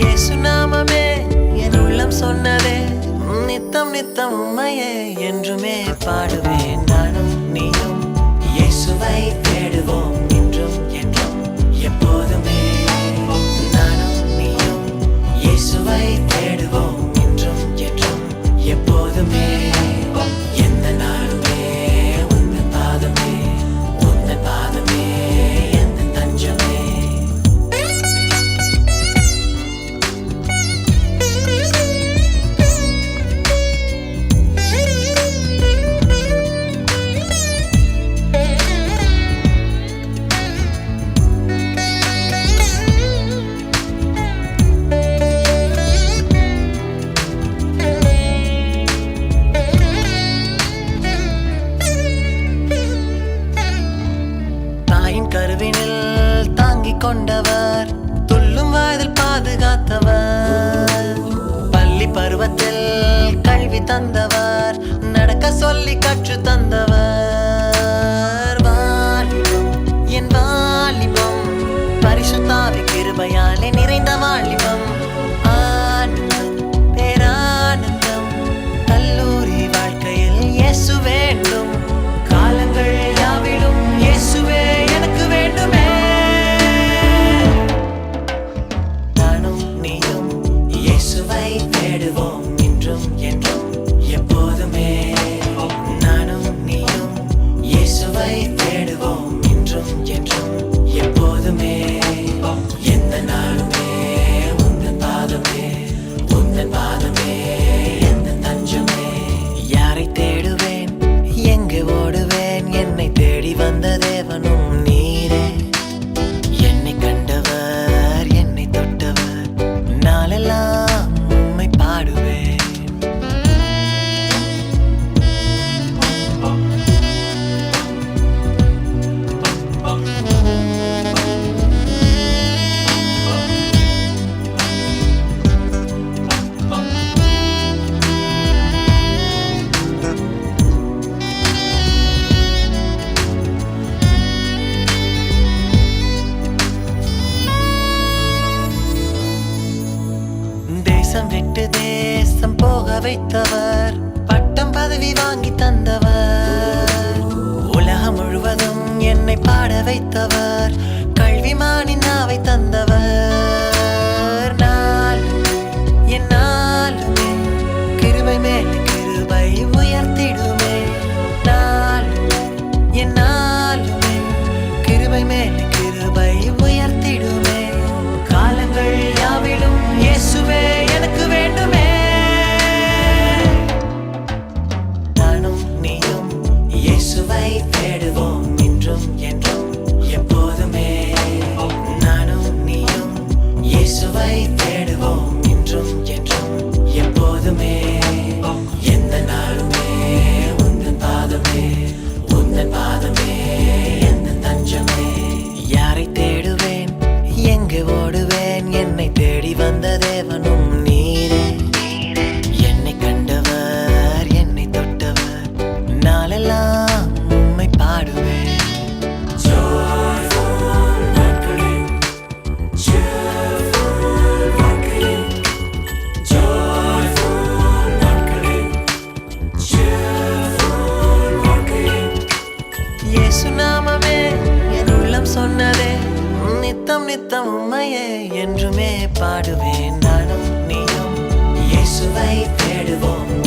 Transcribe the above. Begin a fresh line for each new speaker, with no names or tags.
இயேசு நாமமே என் உள்ளம் சொன்னதே நித்தம் நித்தம் உண்மையே என்றுமே பாடுவேன் நானும் நீயும். இயேசுவை தேடுவோம் என்றும் என்றும் எப்போதுமே. நானும் நீயும். இயேசுவை தேடுவோம். கொண்டவர் துள்ளும் வயதில் பாதுகாத்தவர். பள்ளி பருவத்தில் கல்வி தந்தவர் நடக்க சொல்லி கற்று தந்தவர். வைத்தவர் பட்டம் பதவி வாங்கி தந்தவர். உலகம் முழுவதும் என்னை பாட வைத்தவர். இயேசுவை தேடுவோம். என்றும் என்று இயேசுநாமமே என் உள்ளம் சொன்னதே நித்தம் நித்தம் உண்மையே என்றுமே பாடுவேன் நானும் நீயும். இயேசுவை தேடுவோம்.